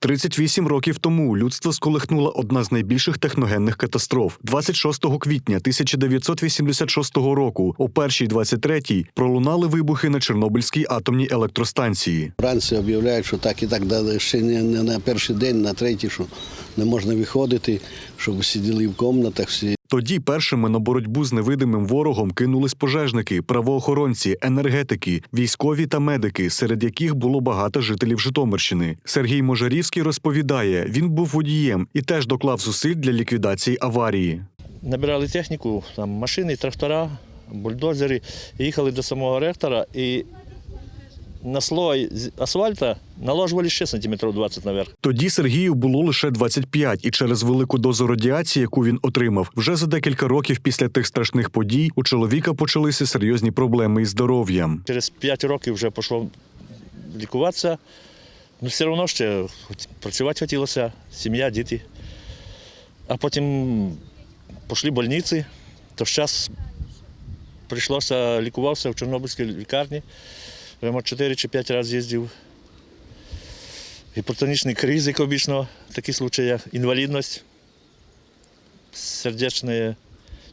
38 років тому людство сколихнула одна з найбільших техногенних катастроф. 26 квітня 1986 року, о першій 23 пролунали вибухи на Чорнобильській атомній електростанції. Франція об'являють, що так і так дали ще не на перший день, на третій, що не можна виходити, щоб сиділи в кімнатах всі. Тоді першими на боротьбу з невидимим ворогом кинулись пожежники, правоохоронці, енергетики, військові та медики, серед яких було багато жителів Житомирщини. Сергій Можарівський розповідає, він був водієм і теж доклав зусиль для ліквідації аварії. набирали техніку, там машини, трактора, бульдозери, їхали до самого ректора і на слой асфальта наложували ще сантиметрів 20 наверх. Тоді Сергію було лише 25, і через велику дозу радіації, яку він отримав, вже за декілька років після тих страшних подій у чоловіка почалися серйозні проблеми із здоров'ям. Через 5 років вже пішло лікуватися, але все одно ще працювати хотілося, сім'я, діти. А потім пішли больниці, то зараз прийшлося лікувався в Чорнобильській лікарні. Прямо 4 чи 5 разів їздив. Гіпертонічний криз, як обічно, такі случаї, інвалідність, сердечна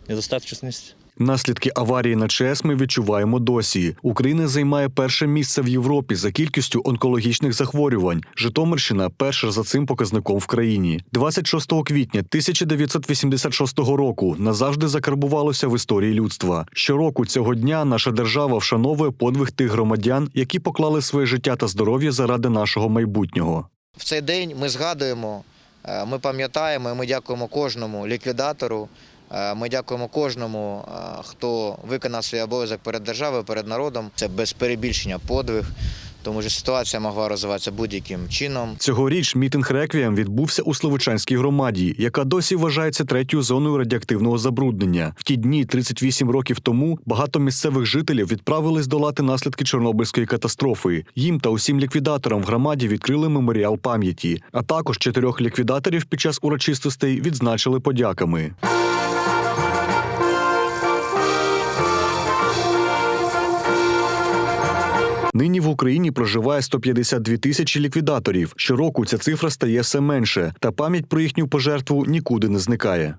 недостаточність. Наслідки аварії на ЧАЕС ми відчуваємо досі. Україна займає перше місце в Європі за кількістю онкологічних захворювань. Житомирщина перша за цим показником в країні. 26 квітня 1986 року назавжди закарбувалося в історії людства. Щороку цього дня наша держава вшановує подвиг тих громадян, які поклали своє життя та здоров'я заради нашого майбутнього. В цей день ми згадуємо, е, ми пам'ятаємо і ми дякуємо кожному ліквідатору. Е, Ми дякуємо кожному, е, хто виконав свій обов'язок перед державою, перед народом. Це без перебільшення подвиг, тому що ситуація могла розвиватися будь-яким чином. Цьогоріч мітинг реквієм відбувся у Словичанській громаді, яка досі вважається третьою зоною радіоактивного забруднення. В ті дні, 38 років тому, багато місцевих жителів відправились долати наслідки Чорнобильської катастрофи. Їм та усім ліквідаторам в громаді відкрили меморіал пам'яті. А також чотирьох ліквідаторів під час урочистостей відзначили подяками. Нині в Україні проживає 152 тисячі ліквідаторів. Щороку ця цифра стає все менше, та пам'ять про їхню пожертву нікуди не зникає.